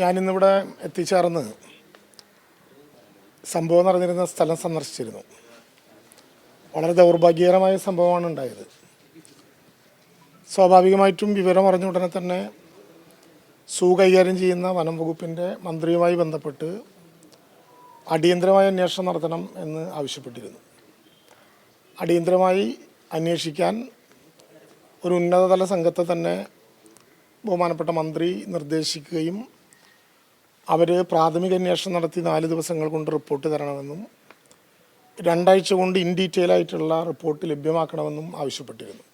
ഞാനിന്നിവിടെ എത്തിച്ചേർന്ന് സംഭവം നടന്നിരുന്ന സ്ഥലം സന്ദർശിച്ചിരുന്നു. വളരെ ദൗർഭാഗ്യകരമായ സംഭവമാണ് ഉണ്ടായത്. സ്വാഭാവികമായിട്ടും വിവരം അറിഞ്ഞ ഉടനെ തന്നെ സൂ കൈകാര്യം ചെയ്യുന്ന വനം വകുപ്പിന്റെ മന്ത്രിയുമായി ബന്ധപ്പെട്ട് അടിയന്തരമായ അന്വേഷണം നടത്തണം എന്ന് ആവശ്യപ്പെട്ടിരുന്നു. അടിയന്തരമായി അന്വേഷിക്കാൻ ഒരു ഉന്നതതല സംഘത്തെ തന്നെ ബഹുമാനപ്പെട്ട മന്ത്രി നിർദ്ദേശിക്കുകയും അവർ പ്രാഥമിക അന്വേഷണം നടത്തി നാല് ദിവസങ്ങൾ കൊണ്ട് റിപ്പോർട്ട് തരണമെന്നും രണ്ടാഴ്ച കൊണ്ട് ഇൻ ഡീറ്റെയിൽ ആയിട്ടുള്ള റിപ്പോർട്ട് ലഭ്യമാക്കണമെന്നും ആവശ്യപ്പെട്ടിരുന്നു.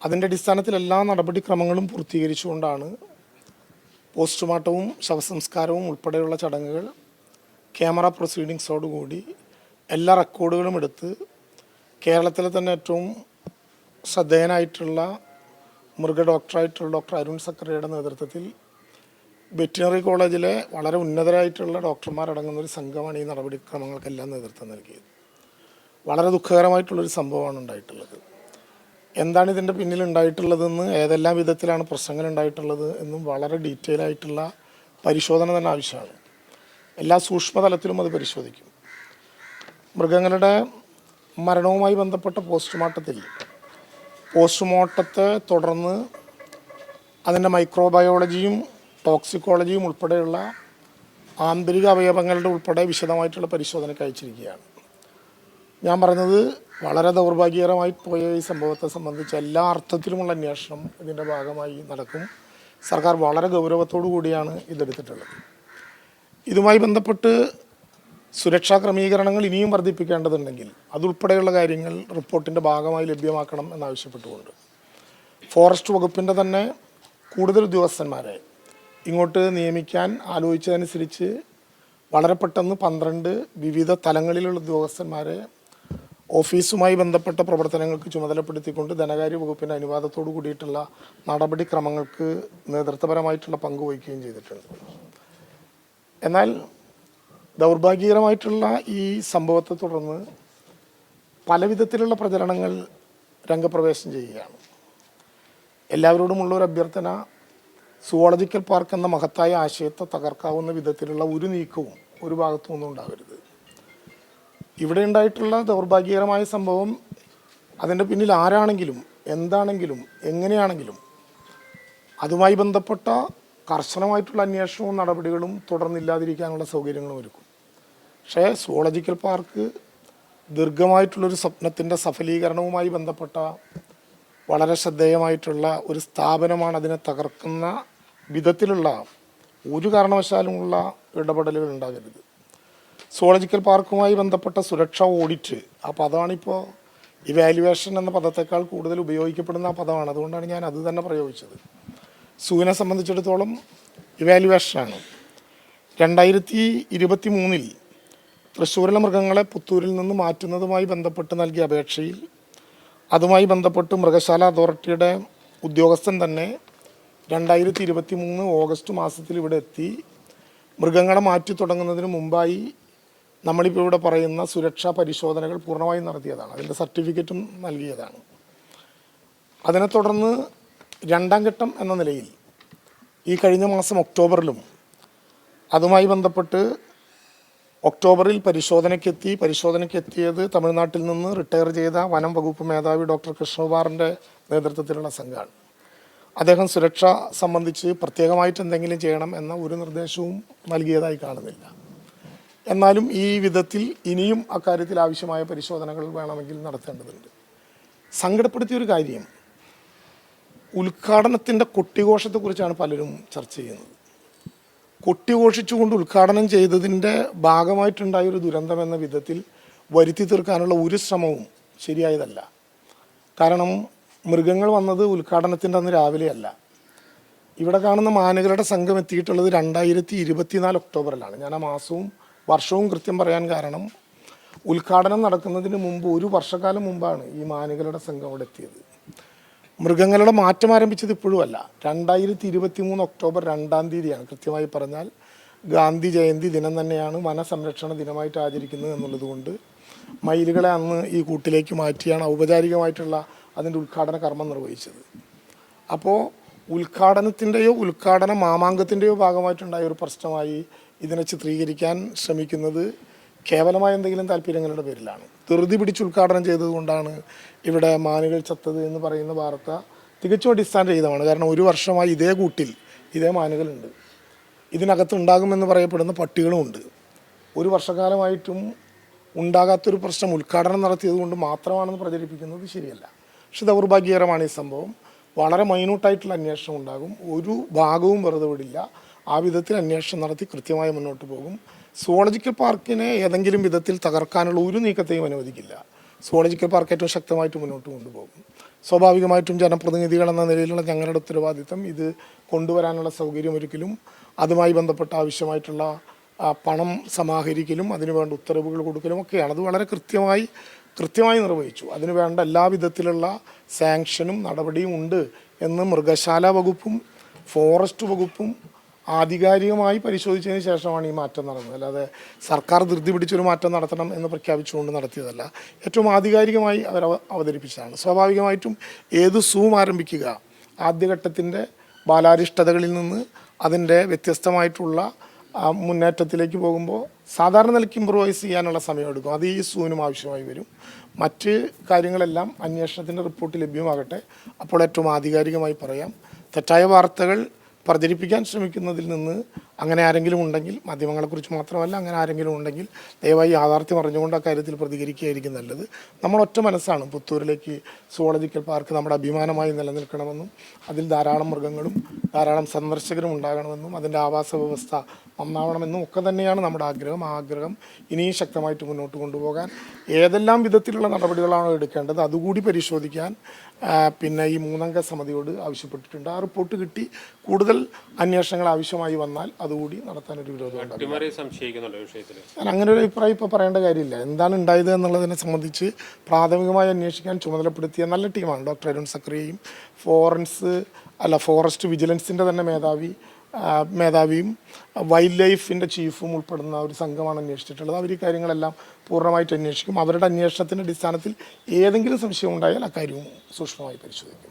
അതിന്റെ അടിസ്ഥാനത്തിൽ എല്ലാ നടപടിക്രമങ്ങളും പൂർത്തീകരിച്ചുകൊണ്ടാണ് പോസ്റ്റ്മോർട്ടവും ശവസംസ്കാരവും ഉൾപ്പെടെയുള്ള ചടങ്ങുകൾ ക്യാമറ പ്രൊസീഡിങ്സോടുകൂടി എല്ലാ റെക്കോർഡുകളും എടുത്ത് കേരളത്തിലെ തന്നെ ഏറ്റവും ശ്രദ്ധേയനായിട്ടുള്ള മൃഗ ഡോക്ടറായിട്ടുള്ള ഡോക്ടർ അരുൺ സക്രയുടെ നേതൃത്വത്തിൽ വെറ്റിനറി കോളേജിലെ വളരെ ഉന്നതരായിട്ടുള്ള ഡോക്ടർമാരടങ്ങുന്ന ഒരു സംഘമാണ് ഈ നടപടിക്രമങ്ങൾക്കെല്ലാം നേതൃത്വം നൽകിയത്. വളരെ ദുഃഖകരമായിട്ടുള്ളൊരു സംഭവമാണ് ഉണ്ടായിട്ടുള്ളത്. എന്താണ് ഇതിന്റെ പിന്നിൽ ഉണ്ടായിട്ടുള്ളതെന്ന് ഏതെല്ലാം വിധത്തിലാണ് പ്രശ്നങ്ങൾ ഉണ്ടായിട്ടുള്ളത് എന്നും വളരെ ഡീറ്റെയിൽ ആയിട്ടുള്ള പരിശോധന തന്നെ ആവശ്യമാണ്. എല്ലാ സൂക്ഷ്മതലത്തിലും അത് പരിശോധിക്കും. മൃഗങ്ങളുടെ മരണവുമായി ബന്ധപ്പെട്ട പോസ്റ്റ്മോർട്ടത്തിൽ പോസ്റ്റ്മോർട്ടത്തെ തുടർന്ന് അതിന്റെ മൈക്രോബയോളജിയും ടോക്സിക്കോളജിയും ഉൾപ്പെടെയുള്ള ആന്തരിക അവയവങ്ങളുടെ ഉൾപ്പെടെ വിശദമായിട്ടുള്ള പരിശോധനയ്ക്ക് അയച്ചിരിക്കുകയാണ്. ഞാൻ പറഞ്ഞത് വളരെ ദൗർഭാഗ്യകരമായി പോയ ഈ സംഭവത്തെ സംബന്ധിച്ച് എല്ലാ അർത്ഥത്തിലുമുള്ള അന്വേഷണം ഇതിന്റെ ഭാഗമായി നടക്കും. സർക്കാർ വളരെ ഗൗരവത്തോടു കൂടിയാണ് ഇതെടുത്തിട്ടുള്ളത്. ഇതുമായി ബന്ധപ്പെട്ട് സുരക്ഷാ ക്രമീകരണങ്ങൾ ഇനിയും വർദ്ധിപ്പിക്കേണ്ടതുണ്ടെങ്കിൽ അതുൾപ്പെടെയുള്ള കാര്യങ്ങൾ റിപ്പോർട്ടിന്റെ ഭാഗമായി ലഭ്യമാക്കണം എന്നാവശ്യപ്പെട്ടുകൊണ്ട്. ഫോറസ്റ്റ് വകുപ്പിന്റെ തന്നെ കൂടുതൽ ഉദ്യോഗസ്ഥന്മാരെ ഇങ്ങോട്ട് നിയമിക്കാൻ ആലോചിച്ചതനുസരിച്ച് വളരെ പെട്ടെന്ന് പന്ത്രണ്ട് വിവിധ തലങ്ങളിലുള്ള ഉദ്യോഗസ്ഥന്മാരെ ഓഫീസുമായി ബന്ധപ്പെട്ട പ്രവർത്തനങ്ങൾക്ക് ചുമതലപ്പെടുത്തിക്കൊണ്ട് ധനകാര്യ വകുപ്പിന്റെ അനുവാദത്തോടു കൂടിയിട്ടുള്ള നടപടിക്രമങ്ങൾക്ക് നേതൃത്വപരമായിട്ടുള്ള പങ്ക് വഹിക്കുകയും ചെയ്തിട്ടുണ്ട്. എന്നാൽ ദൗർഭാഗ്യകരമായിട്ടുള്ള ഈ സംഭവത്തെ തുടർന്ന് പല വിധത്തിലുള്ള പ്രചരണങ്ങൾ രംഗപ്രവേശം ചെയ്യുകയാണ്. എല്ലാവരോടുമുള്ള ഒരു അഭ്യർത്ഥന സുവോളജിക്കൽ പാർക്ക് എന്ന മഹത്തായ ആശയത്തെ തകർക്കാവുന്ന വിധത്തിലുള്ള ഒരു നീക്കവും ഒരു ഭാഗത്തു നിന്നും ഉണ്ടാവരുത്. ഇവിടെ ഉണ്ടായിട്ടുള്ള ദൗർഭാഗ്യകരമായ സംഭവം അതിന്റെ പിന്നിൽ ആരാണെങ്കിലും എന്താണെങ്കിലും എങ്ങനെയാണെങ്കിലും അതുമായി ബന്ധപ്പെട്ട കർശനമായിട്ടുള്ള അന്വേഷണവും നടപടികളും തുടർന്നില്ലാതിരിക്കാനുള്ള സൗകര്യങ്ങളും ഒരുക്കും. പക്ഷേ സുവോളജിക്കൽ പാർക്ക് ദീർഘമായിട്ടുള്ളൊരു സ്വപ്നത്തിന്റെ സഫലീകരണവുമായി ബന്ധപ്പെട്ട വളരെ ശ്രദ്ധേയമായിട്ടുള്ള ഒരു സ്ഥാപനമാണ് അതിനെ തകർക്കുന്ന വിധത്തിലുള്ള ഒരു കാരണവശാലുമുള്ള ഇടപെടലുകൾ ഉണ്ടാകരുത്. സുവോളജിക്കൽ പാർക്കുമായി ബന്ധപ്പെട്ട സുരക്ഷാ ഓഡിറ്റ് ആ പദമാണിപ്പോൾ ഇവാലുവേഷൻ എന്ന പദത്തേക്കാൾ കൂടുതൽ ഉപയോഗിക്കപ്പെടുന്ന ആ പദമാണ്. അതുകൊണ്ടാണ് ഞാൻ അത് തന്നെ പ്രയോഗിച്ചത്. സൂവിനെ സംബന്ധിച്ചിടത്തോളം ഇവാലുവേഷനാണ് രണ്ടായിരത്തി ഇരുപത്തി മൂന്നിൽ തൃശ്ശൂരിലെ മൃഗങ്ങളെ പുത്തൂരിൽ നിന്ന് മാറ്റുന്നതുമായി ബന്ധപ്പെട്ട് നൽകിയ അപേക്ഷയിൽ അതുമായി ബന്ധപ്പെട്ട് മൃഗശാല അതോറിറ്റിയുടെ ഉദ്യോഗസ്ഥൻ തന്നെ രണ്ടായിരത്തി ഇരുപത്തി മൂന്ന് ഓഗസ്റ്റ് മാസത്തിൽ ഇവിടെ എത്തി. മൃഗങ്ങളെ മാറ്റി തുടങ്ങുന്നതിന് മുമ്പായി നമ്മളിപ്പോൾ ഇവിടെ പറയുന്ന സുരക്ഷാ പരിശോധനകൾ പൂർണമായും നടത്തിയതാണ്. അതിന്റെ സർട്ടിഫിക്കറ്റും നൽകിയതാണ്. അതിനെ തുടർന്ന് രണ്ടാം ഘട്ടം എന്ന നിലയിൽ ഈ കഴിഞ്ഞ മാസം ഒക്ടോബറിലും അതുമായി ബന്ധപ്പെട്ട് ഒക്ടോബറിൽ പരിശോധനയ്ക്കെത്തി. പരിശോധനയ്ക്കെത്തിയത് തമിഴ്നാട്ടിൽ നിന്ന് റിട്ടയർ ചെയ്ത വനം വകുപ്പ് മേധാവി ഡോക്ടർ കൃഷ്ണകുമാറിന്റെ നേതൃത്വത്തിലുള്ള സംഘമാണ് അദ്ദേഹം സുരക്ഷ സംബന്ധിച്ച് പ്രത്യേകമായിട്ട് എന്തെങ്കിലും ചെയ്യണം എന്ന ഒരു നിർദ്ദേശവും നൽകിയതായി കാണുന്നില്ല. എന്നാലും ഈ വിധത്തിൽ ഇനിയും അക്കാര്യത്തിൽ ആവശ്യമായ പരിശോധനകൾ വേണമെങ്കിൽ നടത്തേണ്ടതുണ്ട്. സങ്കടപ്പെടുത്തിയ ഒരു കാര്യം. ഉദ്ഘാടനത്തിന്റെ കൊട്ടിഘോഷത്തെക്കുറിച്ചാണ് പലരും ചർച്ച ചെയ്യുന്നത്. കൊട്ടിഘോഷിച്ചുകൊണ്ട് ഉദ്ഘാടനം ചെയ്തതിന്റെ ഭാഗമായിട്ടുണ്ടായ ഒരു ദുരന്തം എന്ന വിധത്തിൽ വരുത്തി തീർക്കാനുള്ള ഒരു ശ്രമവും ശരിയായതല്ല. കാരണം മൃഗങ്ങൾ വന്നത് ഉദ്ഘാടനത്തിന്റെ അന്ന് രാവിലെയല്ല. ഇവിടെ കാണുന്ന മാനുകളുടെ സംഘം എത്തിയിട്ടുള്ളത് രണ്ടായിരത്തി ഇരുപത്തിനാല് ഒക്ടോബറിലാണ്. ഞാൻ ആ മാസവും വർഷവും കൃത്യം പറയാൻ കാരണം ഉദ്ഘാടനം നടക്കുന്നതിന് മുമ്പ് ഒരു വർഷക്കാലം മുമ്പാണ് ഈ മാനുകളുടെ സംഘം അവിടെ എത്തിയത്. മൃഗങ്ങളുടെ മാറ്റം ആരംഭിച്ചത് ഇപ്പോഴുമല്ല രണ്ടായിരത്തി ഇരുപത്തി മൂന്ന് ഒക്ടോബർ രണ്ടാം തീയതിയാണ്. കൃത്യമായി പറഞ്ഞാൽ ഗാന്ധി ജയന്തി ദിനം തന്നെയാണ് വനസംരക്ഷണ ദിനമായിട്ട് ആചരിക്കുന്നത് എന്നുള്ളത് കൊണ്ട് മയിലുകളെ അന്ന് ഈ കൂട്ടിലേക്ക് മാറ്റിയാണ് ഔപചാരികമായിട്ടുള്ള അതിന്റെ ഉദ്ഘാടന കർമ്മം നിർവഹിച്ചത്. അപ്പോൾ ഉദ്ഘാടനത്തിന്റെയോ ഉദ്ഘാടന മാമാങ്കത്തിന്റെയോ ഭാഗമായിട്ടുണ്ടായ ഒരു പ്രശ്നമായി ഇതിനെ ചിത്രീകരിക്കാൻ ശ്രമിക്കുന്നത് കേവലമായ എന്തെങ്കിലും താല്പര്യങ്ങളുടെ പേരിലാണ്. ധൃതി പിടിച്ച് ഉദ്ഘാടനം ചെയ്തതുകൊണ്ടാണ് ഇവിടെ മാനുകൾ ചത്തത് എന്ന് പറയുന്ന വാർത്ത തികച്ചും അടിസ്ഥാനരഹിതമാണ്. കാരണം ഒരു വർഷമായി ഇതേ കൂട്ടിൽ ഇതേ മാനുകളുണ്ട്. ഇതിനകത്ത് ഉണ്ടാകുമെന്ന് പറയപ്പെടുന്ന പട്ടികളുമുണ്ട് ഒരു വർഷക്കാലമായിട്ടും ഉണ്ടാകാത്തൊരു പ്രശ്നം ഉദ്ഘാടനം നടത്തിയത് കൊണ്ട് മാത്രമാണെന്ന് പ്രചരിപ്പിക്കുന്നത് ശരിയല്ല. പക്ഷെ ദൗർഭാഗ്യകരമാണ് ഈ സംഭവം. വളരെ മൈന്യൂട്ടായിട്ടുള്ള അന്വേഷണം ഉണ്ടാകും. ഒരു ഭാഗവും വെറുതെ വിടില്ല. ആ വിധത്തിൽ അന്വേഷണം നടത്തി കൃത്യമായി മുന്നോട്ട് പോകും. സുവോളജിക്കൽ പാർക്കിനെ ഏതെങ്കിലും വിധത്തിൽ തകർക്കാനുള്ള ഒരു നീക്കത്തെയും അനുവദിക്കില്ല. സുവോളജിക്കൽ പാർക്ക് ഏറ്റവും ശക്തമായിട്ട് മുന്നോട്ട് കൊണ്ടുപോകും. സ്വാഭാവികമായിട്ടും ജനപ്രതിനിധികൾ എന്ന നിലയിലുള്ള ഞങ്ങളുടെ ഉത്തരവാദിത്തം ഇത് കൊണ്ടുവരാനുള്ള സൗകര്യം ഒരിക്കലും അതുമായി ബന്ധപ്പെട്ട ആവശ്യമായിട്ടുള്ള പണം സമാഹരിക്കലും അതിനുവേണ്ട ഉത്തരവുകൾ കൊടുക്കലും ഒക്കെയാണ്. അത് വളരെ കൃത്യമായി കൃത്യമായി നിർവഹിച്ചു. അതിന് വേണ്ട എല്ലാ വിധത്തിലുള്ള സാങ്ഷനും നടപടിയും ഉണ്ട് എന്ന് മൃഗശാല വകുപ്പും ഫോറസ്റ്റ് വകുപ്പും ആധികാരികമായി പരിശോധിച്ചതിന് ശേഷമാണ് ഈ മാറ്റം നടന്നത്. അല്ലാതെ സർക്കാർ ധൃതി പിടിച്ചൊരു മാറ്റം നടത്തണം എന്ന് പ്രഖ്യാപിച്ചുകൊണ്ട് നടത്തിയതല്ല. ഏറ്റവും ആധികാരികമായി അവർ അവ- അവതരിപ്പിച്ചതാണ്. സ്വാഭാവികമായിട്ടും ഏത് സൂം ആരംഭിക്കുക ആദ്യഘട്ടത്തിന്റെ ബാലാരിഷ്ടതകളിൽ നിന്ന് അതിന്റെ വ്യത്യസ്തമായിട്ടുള്ള മുന്നേറ്റത്തിലേക്ക് പോകുമ്പോൾ സാധാരണ നിലയ്ക്ക് ഇമ്പ്രൂവൈസ് ചെയ്യാനുള്ള സമയമെടുക്കും അത് ഈ സൂനും ആവശ്യമായി വരും. മറ്റ് കാര്യങ്ങളെല്ലാം അന്വേഷണത്തിന്റെ റിപ്പോർട്ട് ലഭ്യമാകട്ടെ. അപ്പോൾ ഏറ്റവും ആധികാരികമായി പറയാം. തെറ്റായ വാർത്തകൾ പ്രചരിപ്പിക്കാൻ ശ്രമിക്കുന്നതിൽ നിന്ന് അങ്ങനെ ആരെങ്കിലും ഉണ്ടെങ്കിൽ മാധ്യമങ്ങളെക്കുറിച്ച് മാത്രമല്ല അങ്ങനെ ആരെങ്കിലും ഉണ്ടെങ്കിൽ ദയവായി യാഥാർത്ഥ്യം അറിഞ്ഞുകൊണ്ട് ആ കാര്യത്തിൽ പ്രതികരിക്കുകയായിരിക്കും നല്ലത്. നമ്മൾ ഒറ്റ മനസ്സാണ്. പുത്തൂരിലേക്ക് സുവോളജിക്കൽ പാർക്ക് നമ്മുടെ അഭിമാനമായി നിലനിൽക്കണമെന്നും അതിൽ ധാരാളം മൃഗങ്ങളും ധാരാളം സന്ദർശകരും ഉണ്ടാകണമെന്നും അതിന്റെ ആവാസ വ്യവസ്ഥ നന്നാവണമെന്നും ഒക്കെ തന്നെയാണ് നമ്മുടെ ആഗ്രഹം. ആഗ്രഹം ഇനിയും ശക്തമായിട്ട് മുന്നോട്ട് കൊണ്ടുപോകാൻ ഏതെല്ലാം വിധത്തിലുള്ള നടപടികളാണോ എടുക്കേണ്ടത് അതുകൂടി പരിശോധിക്കാൻ പിന്നെ ഈ മൂന്നംഗ സമിതിയോട് ആവശ്യപ്പെട്ടിട്ടുണ്ട്. ആ റിപ്പോർട്ട് കിട്ടി. കൂടുതൽ അന്വേഷണങ്ങൾ ആവശ്യമായി വന്നാൽ അതുകൂടി നടത്താനൊരു വിരോധം സംശയിക്കുന്നുണ്ടോ വിഷയത്തിൽ? ഞാൻ അങ്ങനെ ഒരു അഭിപ്രായം ഇപ്പോൾ പറയേണ്ട കാര്യമില്ല. എന്താണ് ഉണ്ടായത് എന്നുള്ളതിനെ സംബന്ധിച്ച് പ്രാഥമികമായി അന്വേഷിക്കാൻ ചുമതലപ്പെടുത്തിയ നല്ല ടീമാണ് ഡോക്ടർ അരുൺ സക്രിയയും ഫോറൻസ് അല്ല ഫോറസ്റ്റ് വിജിലൻസിന്റെ തന്നെ മേധാവി മേധാവിയും വൈൽഡ് ലൈഫിന്റെ ചീഫും ഉൾപ്പെടുന്ന ഒരു സംഘമാണ് അന്വേഷിച്ചിട്ടുള്ളത്. അവർ ഈ കാര്യങ്ങളെല്ലാം പൂർണമായിട്ട് അന്വേഷിക്കും. അവരുടെ അന്വേഷണത്തിന്റെ അടിസ്ഥാനത്തിൽ ഏതെങ്കിലും സംശയം ഉണ്ടായാൽ അക്കാര്യവും സൂക്ഷ്മമായി പരിശോധിക്കും.